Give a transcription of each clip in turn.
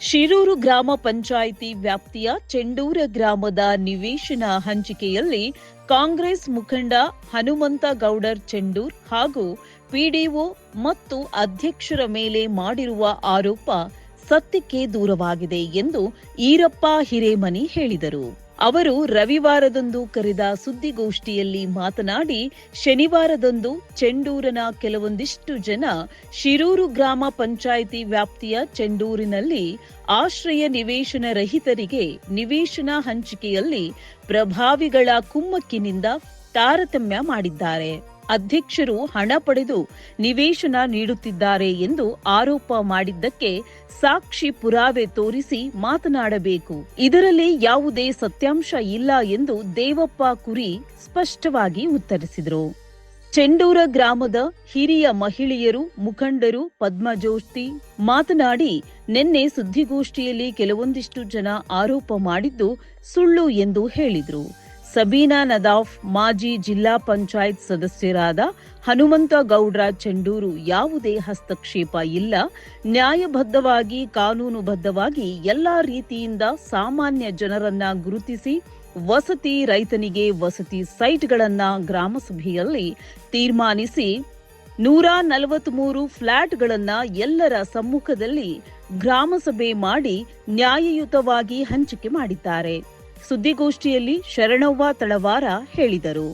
ಶಿರೂರು ಗ್ರಾಮ ಪಂಚಾಯಿತಿ ವ್ಯಾಪ್ತಿಯ ಚೆಂಡೂರ ಗ್ರಾಮದ ನಿವೇಶನ ಹಂಚಿಕೆಯಲ್ಲಿ ಕಾಂಗ್ರೆಸ್ ಮುಖಂಡ ಹನುಮಂತ ಗೌಡರ್ ಚೆಂಡೂರ್ ಹಾಗೂ ಪಿಡಿಒ ಮತ್ತು ಅಧ್ಯಕ್ಷರ ಮೇಲೆ ಮಾಡಿರುವ ಆರೋಪ ಸತ್ಯಕ್ಕೆ ದೂರವಾಗಿದೆ ಎಂದು ಈರಪ್ಪ ಹಿರೇಮನಿ ಹೇಳಿದರು. ಅವರು ರವಿವಾರದಂದು ಕರೆದ ಸುದ್ದಿಗೋಷ್ಠಿಯಲ್ಲಿ ಮಾತನಾಡಿ, ಶನಿವಾರದಂದು ಚೆಂಡೂರನ ಕೆಲವೊಂದಿಷ್ಟು ಜನ ಶಿರೂರು ಗ್ರಾಮ ಪಂಚಾಯಿತಿ ವ್ಯಾಪ್ತಿಯ ಚೆಂಡೂರಿನಲ್ಲಿ ಆಶ್ರಯ ನಿವೇಶನ ರಹಿತರಿಗೆ ನಿವೇಶನ ಹಂಚಿಕೆಯಲ್ಲಿ ಪ್ರಭಾವಿಗಳ ಕುಮ್ಮಕ್ಕಿನಿಂದ ತಾರತಮ್ಯ ಮಾಡಿದ್ದಾರೆ. ಅಧ್ಯಕ್ಷರು ಹಣ ಪಡೆದು ನಿವೇಶನ ನೀಡುತ್ತಿದ್ದಾರೆ ಎಂದು ಆರೋಪ ಮಾಡಿದ್ದಕ್ಕೆ ಸಾಕ್ಷಿ ಪುರಾವೆ ತೋರಿಸಿ ಮಾತನಾಡಬೇಕು. ಇದರಲ್ಲಿ ಯಾವುದೇ ಸತ್ಯಾಂಶ ಇಲ್ಲ ಎಂದು ದೇವಪ್ಪ ಕುರಿ ಸ್ಪಷ್ಟವಾಗಿ ಉತ್ತರಿಸಿದರು. ಚೆಂಡೂರ ಗ್ರಾಮದ ಹಿರಿಯ ಮಹಿಳೆಯರು, ಮುಖಂಡರು ಪದ್ಮಜೋಷ್ಠಿ ಮಾತನಾಡಿ, ನಿನ್ನೆ ಸುದ್ದಿಗೋಷ್ಠಿಯಲ್ಲಿ ಕೆಲವೊಂದಿಷ್ಟು ಜನ ಆರೋಪ ಮಾಡಿದ್ದು ಸುಳ್ಳು ಎಂದು ಹೇಳಿದ್ರು. ಸಬೀನಾ ನದಾಫ್ ಮಾಜಿ ಜಿಲ್ಲಾ ಪಂಚಾಯತ್ ಸದಸ್ಯರಾದ ಹನುಮಂತ ಗೌಡ್ರ ಚೆಂಡೂರು ಯಾವುದೇ ಹಸ್ತಕ್ಷೇಪ ಇಲ್ಲ. ನ್ಯಾಯಬದ್ಧವಾಗಿ, ಕಾನೂನುಬದ್ಧವಾಗಿ ಎಲ್ಲ ರೀತಿಯಿಂದ ಸಾಮಾನ್ಯ ಜನರನ್ನ ಗುರುತಿಸಿ, ವಸತಿ ರೈತನಿಗೆ ವಸತಿ ಸೈಟ್ಗಳನ್ನ ಗ್ರಾಮಸಭೆಯಲ್ಲಿ ತೀರ್ಮಾನಿಸಿ, ನೂರ ನಲವತ್ಮೂರು ಫ್ಲಾಟ್ಗಳನ್ನ ಎಲ್ಲರ ಸಮ್ಮುಖದಲ್ಲಿ ಗ್ರಾಮಸಭೆ ಮಾಡಿ ನ್ಯಾಯಯುತವಾಗಿ ಹಂಚಿಕೆ ಮಾಡಿದ್ದಾರೆ. ಸುದ್ದಿಗೋಷ್ಠಿಯಲ್ಲಿ ಶರಣವ್ವ ತಳವಾರ ಹೇಳಿದರು.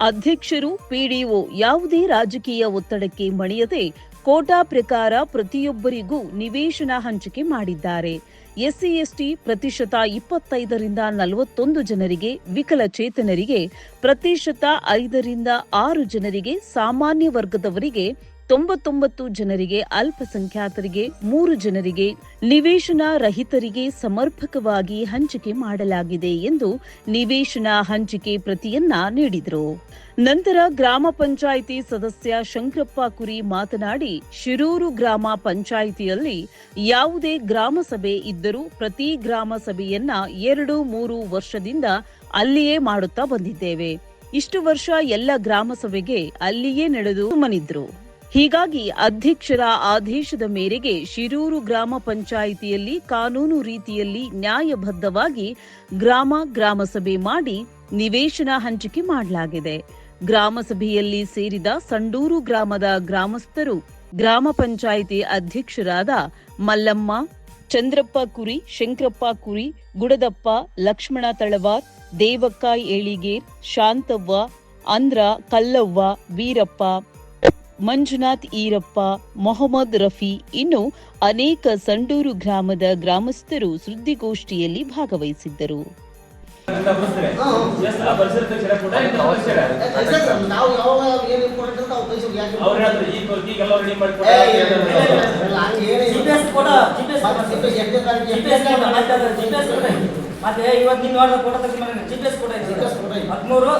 ಅಧ್ಯಕ್ಷರು ಪಿಡಿಒ ಯಾವುದೇ ರಾಜಕೀಯ ಒತ್ತಡಕ್ಕೆ ಮಣಿಯದೆ ಕೋಟಾ ಪ್ರಕಾರ ಪ್ರತಿಯೊಬ್ಬರಿಗೂ ನಿವೇಶನ ಹಂಚಿಕೆ ಮಾಡಿದ್ದಾರೆ. ಎಸ್ಸಿ ಎಸ್ಟಿ ಪ್ರತಿಶತ ಇಪ್ಪತ್ತೈದರಿಂದ ನಲವತ್ತೊಂದು ಜನರಿಗೆ ವಿಕಲಚೇತನರಿಗೆ ಪ್ರತಿಶತ ಐದರಿಂದ ಆರು ಜನರಿಗೆ ಸಾಮಾನ್ಯ ವರ್ಗದವರಿಗೆ ತೊಂಬತ್ತೊಂಬತ್ತು ಜನರಿಗೆ ಅಲ್ಪಸಂಖ್ಯಾತರಿಗೆ ಮೂರು ಜನರಿಗೆ ನಿವೇಶನ ರಹಿತರಿಗೆ ಸಮರ್ಪಕವಾಗಿ ಹಂಚಿಕೆ ಮಾಡಲಾಗಿದೆ ಎಂದು ನಿವೇಶನ ಹಂಚಿಕೆ ಪ್ರತಿಯನ್ನ ನೀಡಿದರು. ನಂತರ ಗ್ರಾಮ ಪಂಚಾಯಿತಿ ಸದಸ್ಯ ಶಂಕರಪ್ಪ ಕುರಿ ಮಾತನಾಡಿ, ಶಿರೂರು ಗ್ರಾಮ ಪಂಚಾಯಿತಿಯಲ್ಲಿ ಯಾವುದೇ ಗ್ರಾಮ ಸಭೆ ಇದ್ದರೂ ಪ್ರತಿ ಗ್ರಾಮ ಸಭೆಯನ್ನ ಎರಡು ಮೂರು ವರ್ಷದಿಂದ ಅಲ್ಲಿಯೇ ಮಾಡುತ್ತಾ ಬಂದಿದ್ದೇವೆ. ಇಷ್ಟು ವರ್ಷ ಎಲ್ಲ ಗ್ರಾಮ ಸಭೆಗೆ ಅಲ್ಲಿಯೇ ನಡೆದು ಮನಿದ್ರು. ಹೀಗಾಗಿ ಅಧ್ಯಕ್ಷರ ಆದೇಶದ ಮೇರೆಗೆ ಶಿರೂರು ಗ್ರಾಮ ಪಂಚಾಯಿತಿಯಲ್ಲಿ ಕಾನೂನು ರೀತಿಯಲ್ಲಿ ನ್ಯಾಯಬದ್ಧವಾಗಿ ಗ್ರಾಮ ಗ್ರಾಮಸಭೆ ಮಾಡಿ ನಿವೇಶನ ಹಂಚಿಕೆ ಮಾಡಲಾಗಿದೆ. ಗ್ರಾಮಸಭೆಯಲ್ಲಿ ಸೇರಿದ ಸಂಡೂರು ಗ್ರಾಮದ ಗ್ರಾಮಸ್ಥರು ಗ್ರಾಮ ಪಂಚಾಯಿತಿ ಅಧ್ಯಕ್ಷರಾದ ಮಲ್ಲಮ್ಮ, ಚಂದ್ರಪ್ಪ ಕುರಿ, ಶಂಕರಪ್ಪ ಕುರಿ, ಗುಡದಪ್ಪ, ಲಕ್ಷ್ಮಣ ತಳವಾರ್ ದೇವಕ್ಕ ಏಳಿಗೇರ್, ಶಾಂತವ್ವ, ಅಂದ್ರ ಕಲ್ಲವ್ವ, ವೀರಪ್ಪ ಮಂಜುನಾಥ್ ಈರಪ್ಪ ಮೊಹಮ್ಮದ್ ರಫಿ ಇನ್ನು ಅನೇಕ ಸಂಡೂರು ಗ್ರಾಮದ ಗ್ರಾಮಸ್ಥರು ಸುದ್ದಿಗೋಷ್ಠಿಯಲ್ಲಿ ಭಾಗವಹಿಸಿದ್ದರು. ಮತ್ತೆ ಇವತ್ತು ನೀನು ನೋಡಿದ ಫೋಟೋ ತೆಗೆದು GPS ಕೂಡ ಇದೆ. GPS ಕೂಡ ಇದೆ. ಹದಿಮೂರು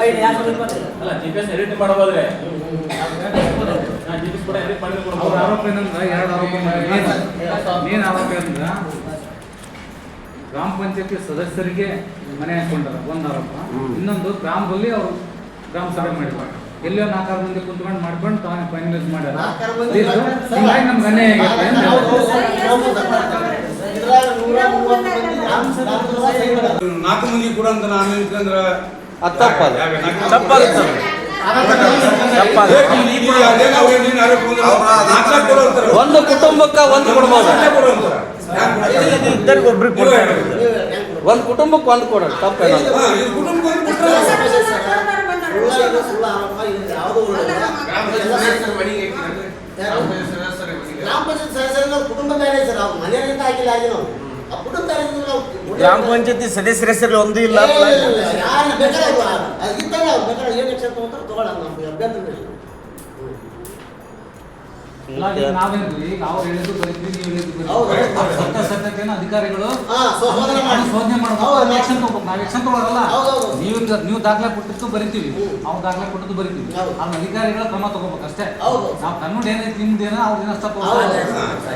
ಐದು ಎರಡು ಸಾವಿರದ ಇಪ್ಪತ್ತೈದು. ಅಲ್ಲ ಜಿ ಪಿ ಎಸ್ ಎಡಿಟ್ ಮಾಡೋದ್ರೆ GPS ಕೂಡ ಇದೆ. ನಾ ಜಿ ಪಿ ಎಸ್ ಕೂಡ ಎಡಿಟ್ ಮಾಡಿ ಅವ್ರ ಆರೋಪ ಏನಂದ್ರೆ ಎರಡು ಆರೋಪ ಏನು ಆರೋಪ ಏನಂದ್ರೆ ಗ್ರಾಮ ಪಂಚಾಯತಿ ಸದಸ್ಯರಿಗೆ ಮನೆ ಹಾಕೊಂಡಾರ ಒಂದು ಆರೋಪ ಇನ್ನೊಂದು ಗ್ರಾಮದಲ್ಲಿ ಅವರು ಗ್ರಾಮ ಸಭೆ ಮಾಡಿದ್ದಾರೆ ಎಲ್ಲೋ ನಾಲ್ಕಾರು ಮಂದಿ ಕುಂತ್ಕೊಂಡು ಮಾಡ್ಕೊಂಡು ತಾನೇ ಫೈನಲೈಸ್ ಮಾಡ್ಯಾರ ಹಿಂಗಾಗಿ ನಮ್ಗೆ ಅನ್ಯಾಯ ಆಗೈತೆ ಅಂತ ಹೌದು, ಹೇಳ್ತಾರೆ. ಹೌದು, ಹೌದು. ಇದ್ರಾಗ ನೂರ ಮೂವತ್ತು ಮಂದಿ ಗ್ರಾಮ ಸಭಾ ಸಹಿ ಮಾಡ್ಯಾರ. ನಾಲ್ಕು ಮಂದಿ ಕೂಡ ಅಂತ ನಾನು ನಿಂತ್ಕೊಂಡ್ರ ಅದು. ತಪ್ಪಾಗುತ್ತೆ ಒಂದು ಕುಟುಂಬಕ್ಕೆ ಒಂದು ಕೊಡ್ಬೋದು. ಒಬ್ರಿಗೆ ಕೊಡ್ತಾರೆ. ಒಂದು ಕುಟುಂಬಕ್ಕೆ ಒಂದು ಕೊಡೋದು ತಪ್ಪೇನ? ಗ್ರಾಮ ಪಂಚಾಯತ್ ಸದಸ್ಯರು ನಾವು ಕುಟುಂಬ ಮನೆಯಿಂದ ಆಗಿಲ್ಲ ಗ್ರಾಮ ಪಂಚಾಯತಿ ಸದಸ್ಯರ ಹೆಸರಲ್ಲಿ ಒಂದು ಇಲ್ಲ ಬೇಕಾದ್ರೆ ಅವ್ರು ಬೇಕಾದ್ರೆ ಏನು ಎಕ್ಷನ್ ತಗೊಂತಾರೆ ತಗೊಳ್ಳೋಣ ನಮ್ಗೆ ಅಭ್ಯಂತರ ಅಧಿಕಾರಿಗಳು ನಾವು. ನೀವು ನೀವು ದಾಖಲೆ ಕೊಟ್ಟಿದ್ದು ಬರಿತೀವಿ. ನಾವು ಅವ್ರು ದಾಖಲೆ ಕೊಟ್ಟಿದ್ದು ಬರಿತೀವಿ. ಅವ್ರ ಅಧಿಕಾರಿಗಳ ಕ್ರಮ ತಗೋಬೇಕು ಅಷ್ಟೇ ಹೌದು. ನಾವು ಕನ್ನಡ ಏನೈತಿ ನಿಮ್ದು ಏನೋ ಅವ್ರ ಏನೋ.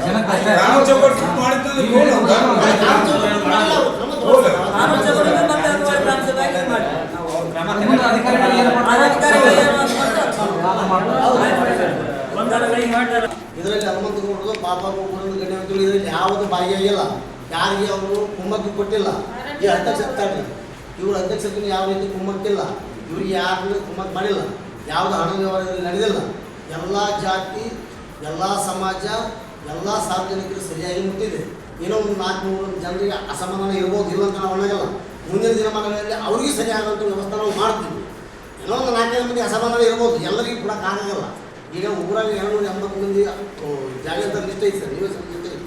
ಜನಕ್ಕೆ ಅಷ್ಟೇ. ಇದರಲ್ಲಿ ಹನುಮಂತ ಕೊಡೋದು, ಪಾಪ ಗೋಕುಲದ ಗಣ್ಯ ವ್ಯಕ್ತಿಗಳು ಇದರಲ್ಲಿ ಯಾವುದು ಯಾರಿಗೆ ಅವರು ಕುಮ್ಮಕ್ಕು ಕೊಟ್ಟಿಲ್ಲ. ಈ ಅಧ್ಯಕ್ಷ ಇರ್ತಾರೆ ಇವರು ಅಧ್ಯಕ್ಷರಿಗೆ ಯಾವ ರೀತಿ ಕುಮ್ಮಕ್ಕಿಲ್ಲ. ಇವ್ರಿಗೆ ಯಾರು ಕುಮ್ಮಕ್ ಮಾಡಿಲ್ಲ. ಯಾವುದು ಹಣ ವ್ಯವಹಾರ ನಡೆದಿಲ್ಲ. ಎಲ್ಲ ಜಾತಿ, ಎಲ್ಲ ಸಮಾಜ, ಎಲ್ಲ ಸಾರ್ವಜನಿಕರು ಸರಿಯಾಗಿ ಮುಟ್ಟಿದೆ. ಏನೋ ಒಂದು ನಾಲ್ಕು ಮೂರು ಜನರಿಗೆ ಅಸಮಾಧಾನ ಇರ್ಬೋದು, ಇಲ್ಲ ಅಂತ ನಾವು ಒಣಗಲ್ಲ ಮುಂದಿನ ದಿನಮಾನಗಳಲ್ಲಿ ಅವ್ರಿಗೆ ಸರಿಯಾದಂಥ ವ್ಯವಸ್ಥೆ ನಾವು ಮಾಡ್ತೀವಿ. ಏನೋ ಒಂದು ನಾಲ್ಕೈದು ಮಂದಿ ಅಸಮಾಧಾನ ಇರ್ಬೋದು. ಎಲ್ಲರಿಗೂ ಕೂಡ ಕಾಣಾಗಲ್ಲ ಈಗ ಊರಾಗ ಎರಡುನೂರ ಎಂಬತ್ತು ಮಂದಿ ಜಾಗ ಅಂತ ಲಿಸ್ಟ್ ಐತೆ ಸರ್ ಸ್ವಲ್ಪ ಲಿಸ್ಟ್ ಐತೆ.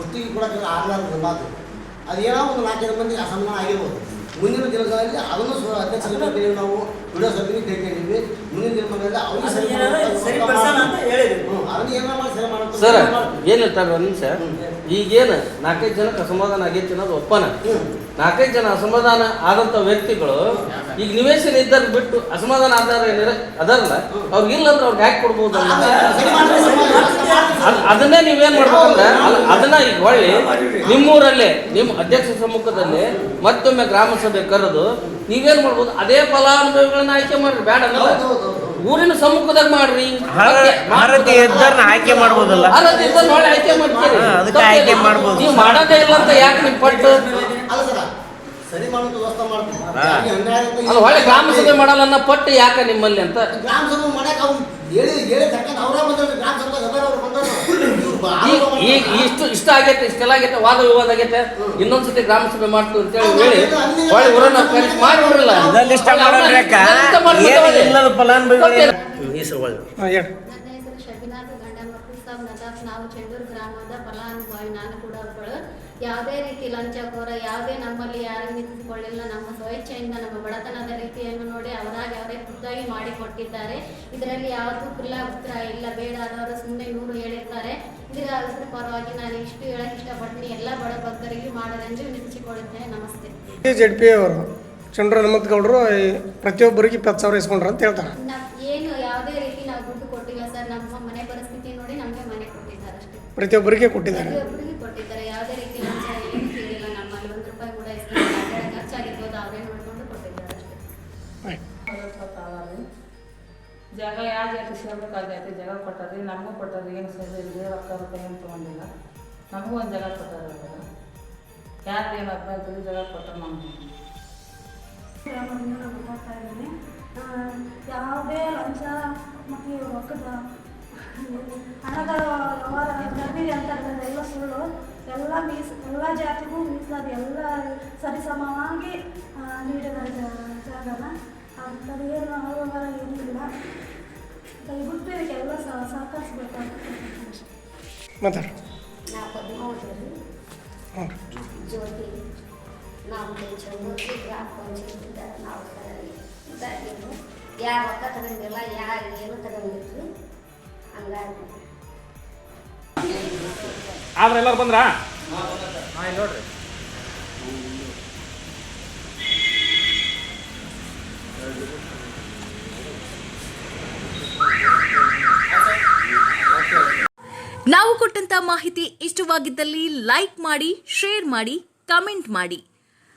ಒಟ್ಟಿಗೆ ಕೊಡಕ್ಕೆ ಆಗಲಾರ್ದು ಮಾತು ಅದೇನೋ ಒಂದು ಜನ ಮಂದಿ ಅಸಮಾನ ಆಗಿರ್ಬೋದು. ಮುಂದಿನ ದಿನಗಳಲ್ಲಿ ಅದನ್ನು ಅಧ್ಯಕ್ಷರಿಗೆ ನಾವು ವಿಡಿಯೋ ಸಭೆಗೆ ಕೇಳ್ಕೊಂಡಿದ್ವಿ ಮುಂದಿನ ದಿನಗಳಲ್ಲಿ ಅವ್ರಿಗೆ ಸರಿ ಅದನ್ನ ಏನಾರ ಮಾಡಿ ಸರಿ ಮಾಡ್ತಾರೆ ಸರ್ ಏನು ಹೇಳ್ತಾರೆ ಒಂದ್ ನಿಮಿಷ? ಈಗೇನು ನಾಲ್ಕೈದು ಜನಕ್ಕೆ ಅಸಮಾಧಾನ ಆಗೈತಿ ಅನ್ನೋದು ಒಪ್ಪನ. ನಾಲ್ಕೈದು ಜನ ಅಸಮಾಧಾನ ಆದಂತ ವ್ಯಕ್ತಿಗಳು ಈಗ ನಿವೇಶನ ಇದ್ದಾಗ ಬಿಟ್ಟು ಅಸಮಾಧಾನ ಆದಾರ ಏನಿರ ಅದಲ್ಲ ಅವ್ರಿಗೆ ಇಲ್ಲ ಅಂದ್ರೆ ಅವ್ರಿಗೆ ಹ್ಯಾಕ್ ಕೊಡ್ಬೋದು ಅದನ್ನೇ ನೀವೇನ್ ಮಾಡ್ಬೇಕಂದ್ರೆ ಅದನ್ನ ಈಗ ಹೊಳ್ಳಿ ನಿಮ್ಮೂರಲ್ಲೇ, ನಿಮ್ಮ ಅಧ್ಯಕ್ಷ ಸಮ್ಮುಖದಲ್ಲಿ ಮತ್ತೊಮ್ಮೆ ಗ್ರಾಮ ಸಭೆ ಕರೆದು ನೀವೇನು ಮಾಡ್ಬೋದು, ಅದೇ ಫಲಾನುಭವಿಗಳನ್ನ ಆಯ್ಕೆ ಮಾಡ್ರಿ ಬೇಡ ಊರಿನ ಸಮ್ಮುಖದಾಗ ಮಾಡ್ರಿ. ಭಾರತೀಯ ಇದ್ದವ್ರನ್ನ ಆಯ್ಕೆ ಮಾಡ್ಬೋದಲ್ಲ? ಅರ್ಹತೆ ಇದ್ದವ್ರ್ನ ಹೊಳ್ಳಿ ಆಯ್ಕೆ ಮಾಡ್ತೀರಿ. ಅದಕ್ಕೆ ಆಯ್ಕೆ ಮಾಡ್ಬೋದು. ನೀವು ಮಾಡೋದೇ ಇಲ್ಲ ಅಂತ ಯಾಕೆ ನೀವು ಪಟ್ಟು? ಅದು ಹೊಳ್ಳಿ ಗ್ರಾಮ ಸಭೆ ಮಾಡಲ್ಲ ಅನ್ನೋ ಪಟ್ಟು ಯಾಕೆ ನಿಮ್ಮಲ್ಲಿ ಅಂತ? ಗ್ರಾಮ ಸಭೆ ಮಾಡಕ್ಕೆ ಅವ್ನು ಹೇಳಿ ಹೇಳಿ ತಕ್ಕಂತ ಅವರೇ ಬಂದ್ರೆ ಗ್ರಾಮ ಸಭೆ ಅದಾರ ಅವ್ರು ಈಗ. ಇಷ್ಟು ಇಷ್ಟ ಆಗೈತೆ ಇಷ್ಟೆಲ್ಲ ಆಗೈತೆ ವಾದ ವಿವಾದ ಆಗೈತೆ ಇನ್ನೊಂದ್ಸತಿ ಗ್ರಾಮ ಸಭೆ ಮಾಡ್ತೀವಿ ಅಂತ ಹೇಳಿ ಹೇಳಿ. ಹೊಳ್ಳಿ ಊರನ್ನ ಕರೆಸಿ ಮಾಡಿಬಿಡ್ರಲ್ಲ. ಇಲ್ಲದ ಫಲಾನುಭವಿಗಳು ನನ್ನ ಹೆಸರು ಶಬಿನಾಥ್ ಗಂಡನ್ ಸಾಬ್ ನದಾಫ್ ನಾವು ಚೆಂಡೂರು ಗ್ರಾಮದ ಫಲಾನುಭವಿ. ನಾನು ಕೂಡ ಒಬ್ಬಳು. ಯಾವುದೇ ರೀತಿ ಲಂಚ ಕೋರ ಯಾವುದೇ ನಮ್ಮಲ್ಲಿ ಯಾರು ನಿಂತುಕೊಳ್ಳಿಲ್ಲ ನಮ್ಮ ಸ್ವೇಚ್ಛೆಯಿಂದ ನಮ್ಮ ಬಡತನದ ರೀತಿಯನ್ನು ನೋಡಿ ಅವರಾಗಿ ಅವರೇ ಖುದ್ದಾಗಿ ಮಾಡಿಕೊಟ್ಟಿದ್ದಾರೆ. ಇದರಲ್ಲಿ ಯಾವತ್ತೂ ಕುಲ್ಲ ಉತ್ತರ ಇಲ್ಲ. ಬೇಡ ಬೇಡಾದವರು ಸುಮ್ಮನೆ ನೂರು ಹೇಳಿರ್ತಾರೆ. ಇದರ ಅದ್ರ ಪರವಾಗಿ ನಾನು ಇಷ್ಟು ಹೇಳಕ್ಕೆ ಇಷ್ಟಪಡ್ತೀನಿ. ಎಲ್ಲ ಬಡ ಭಕ್ತರಿಗೆ ಮಾಡಲೆಂದು ವಿನಿಸಿಕೊಳ್ಳುತ್ತೇನೆ ನಮಸ್ತೆ. ಜೆಡ್ ಪಿ ಅವರು. ಚಂದ್ರ ಹನುಮಂತ ಗೌಡರು ಪ್ರತಿಯೊಬ್ಬರಿಗೆ ಇಪ್ಪತ್ತು ಸಾವಿರ ಇಸ್ಕೊಂಡ್ರ ಅಂತ ಹೇಳ್ತಾರೆ. ಏನು ಯಾವುದೇ ರೀತಿ ನಾವು ದುಡ್ಡು ಕೊಟ್ಟಿಲ್ಲ ಸರ್. ನಮ್ಮ ಮನೆ ಪರಿಸ್ಥಿತಿ ನೋಡಿ ನಮಗೆ ಮನೆ ಕೊಟ್ಟಿದ್ದಾರೆ ಅಷ್ಟೇ. ಪ್ರತಿಯೊಬ್ಬರಿಗೆ ಕೊಟ್ಟಿದ್ದಾರೆ. ಪ್ರತಿಯೊಬ್ಬರಿಗೆ ಕೊಟ್ಟಿದ್ದಾರೆ. ಯಾವುದೇ ರೀತಿ ಲಂಚ ಏನು ಕೇಳಿಲ್ಲ. ನಮ್ಮಲ್ಲಿ ಒಂದು ರೂಪಾಯಿ ಕೂಡ ಅದರ ಖರ್ಚಾಗಿರ್ಬೋದು ಅವರೇ ನೋಡಿಕೊಂಡು ಕೊಟ್ಟಿದ್ದಾರೆ ಅಷ್ಟೇ. ಜಾಗ ಯಾವ ಜಾತಿ ಸೇರ್ಬೇಕಾಗೈತೆ ಜಾಗ ಕೊಟ್ಟದ್ರಿ ನಮಗೂ ಕೊಟ್ಟದ್ರಿ ಏನು ಸೇರಿದ್ರೆ ರೊಕ್ಕ ರೊಕ್ಕ ಏನು ತೊಗೊಂಡಿಲ್ಲ. ನಮಗೂ ಒಂದು ಜಾಗ ಕೊಟ್ಟಾರ ಯಾರು ಏನು ಅಭ್ಯಂತರ ಜಾಗ ಕೊಟ್ಟರು ನಮ್ಗೆ. ಮಾತಾಡ್ತಾ ಇದ್ದೀನಿ. ಯಾವುದೇ ಲಂಚ ಮತ್ತು ರೊಕ್ಕದ ಹಣದ ವ್ಯವಹಾರ ನಡೆದಿದೆ ಅಂತ ಎಲ್ಲ ಸುಳ್ಳು. ಎಲ್ಲ ಮೀಸ್ ಎಲ್ಲ ಜಾತಿಗೂ ಮೀಸಲಾದ ಎಲ್ಲ ಸರಿಸಮವಾಗಿ ಜಾ- ಜಾಗನ. ಅಂಥದ್ದು ಏನು ಅವ್ಯವಹಾರ ಏನಿಲ್ಲ ದಯವಿಟ್ಟು ಇದಕ್ಕೆಲ್ಲ ಸಹಕರಿಸ್ಬೇಕಾಗುತ್ತೆ. ಮಾತಾಡ್ರಿ ನಾ ಪದ್ಮಾವತಿ ಹ್ಞೂ ಜ್ಯೋತಿ. ನಾವು ಚಂದ್ರೂರು ಗ್ರಾಮ ಪಂಚಾಯತ್ ನಾವು ಇದ್ದಾಗಿದ್ದು ಯಾರು ರೊಕ್ಕ ತಗೊಂಡಿಲ್ಲ ಯಾರು ಏನು ತಗೊಂಡಿದ್ರು ಹಂಗಾಗಿ ಆದ್ರೆ ಎಲ್ಲರೂ ಬಂದ್ರ ನೋಡ್ರಿ. ನಾವು ಕೊಟ್ಟಂತ ಮಾಹಿತಿ ಇಷ್ಟವಾಗಿದ್ದಲ್ಲಿ ಲೈಕ್ ಮಾಡಿ ಶೇರ್ ಮಾಡಿ ಕಮೆಂಟ್ ಮಾಡಿ.